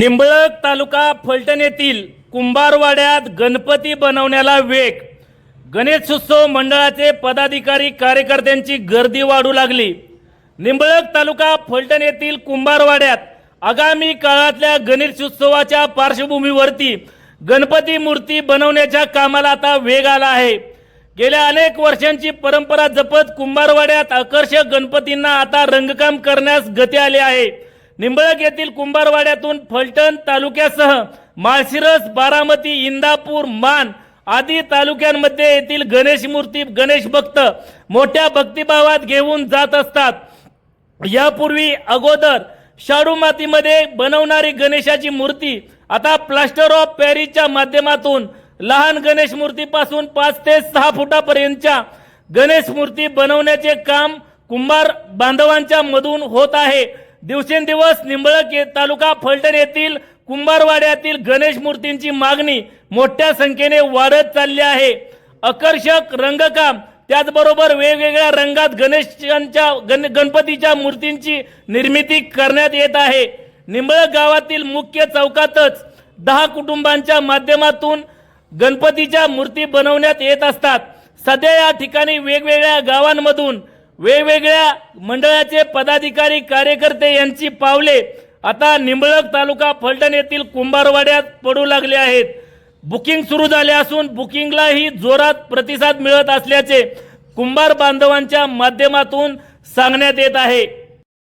निंबळक तालुका फलटण येथील कुंभारवाड्यात गणपती बनवण्याला वेग. गणेशोत्सव मंडळाचे पदाधिकारी कार्यकर्त्यांची गर्दी वाढू लागली. निंबळक तालुका फलटण येथील कुंभारवाड्यात आगामी काळातल्या गणेशोत्सवाच्या पार्श्वभूमीवरती गणपती मूर्ती बनवण्याच्या कामाला आता वेग आला आहे. गेल्या अनेक वर्षांची परंपरा जपत कुंभारवाड्यात आकर्षक गणपतींना आता रंगकाम करण्यास गती आली आहे. निंबळक येथील कुंभारवाड्यातून फलटण तालुक्यासह माळशिरस बारामती इंदापूर मान आदी तालुक्यांमध्ये येथील गणेश मूर्ती गणेश भक्त मोठ्या भक्तिभावात घेऊन जात असतात. यापूर्वी अगोदर शाडू मातीमध्ये बनवणारी गणेशाची मूर्ती आता प्लास्टर ऑफ पॅरिसच्या माध्यमातून लहान गणेश मूर्तीपासून पाच ते सहा फुटापर्यंतच्या गणेश मूर्ती बनवण्याचे काम कुंभार बांधवांच्या मधून होत आहे. दिवसेंदिवस निंबळक ये- तालुका फलटण येथील कुंभारवाड्यातील गणेश मूर्तींची मागणी मोठ्या संख्येने वाढत चालली आहे. आकर्षक रंगकाम त्याचबरोबर वेगवेगळ्या रंगात गणेशांच्या गण गणपतीच्या मूर्तींची निर्मिती करण्यात येत आहे. निंबळक गावातील मुख्य चौकातच दहा कुटुंबांच्या माध्यमातून गणपतीच्या मूर्ती बनवण्यात येत असतात. सध्या या ठिकाणी वेगवेगळ्या गावांमधून वेगवेगळ्या मंडळाचे पदाधिकारी कार्यकर्ते यांची पावले आता निंबळक तालुका फलटण येथील कुंभारवाड्यात पडू लागले आहेत. बुकिंग सुरू झाले असून बुकिंगलाही जोरात प्रतिसाद मिळत असल्याचे कुंभार बांधवांच्या माध्यमातून सांगण्यात येत आहे.